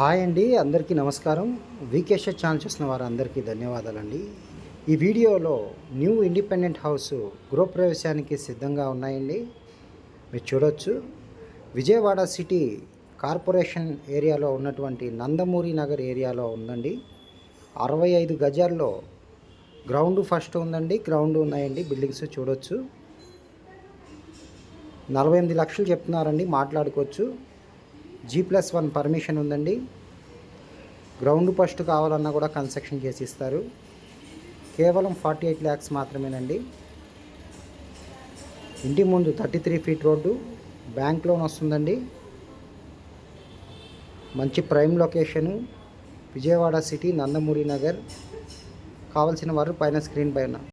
Hi అండి అందరికీ నమస్కారం. వీకేష్ ఛానల్ చూసిన వారు అందరికీ ధన్యవాదాలండి. ఈ వీడియోలో న్యూ ఇండిపెండెంట్ హౌస్ గృహప్రవేశానికి సిద్ధంగా ఉన్నాయండి. మీరు చూడొచ్చు. విజయవాడ సిటీ కార్పొరేషన్ ఏరియాలో ఉన్నటువంటి నందమూరి నగర్ ఏరియాలో ఉందండి. అరవై ఐదు గజాల్లో గ్రౌండ్ ఫస్ట్ ఉందండి గ్రౌండ్ ఉన్నాయండి బిల్డింగ్స్ చూడొచ్చు. నలభై ఎనిమిది లక్షలు చెప్తున్నారండి మాట్లాడుకోవచ్చు. జీ ప్లస్ వన్ పర్మిషన్ ఉందండి. గ్రౌండ్ ఫస్ట్ కావాలన్నా కూడా కన్స్ట్రక్షన్ చేసి ఇస్తారు. కేవలం ఫార్టీ ఎయిట్ ల్యాక్స్ మాత్రమేనండి. ఇంటి ముందు thirty three feet road bank loan వస్తుందండి. మంచి prime location Vijayawada city Nandamuri Nagar. కావలసిన వారు పైన స్క్రీన్ పైన.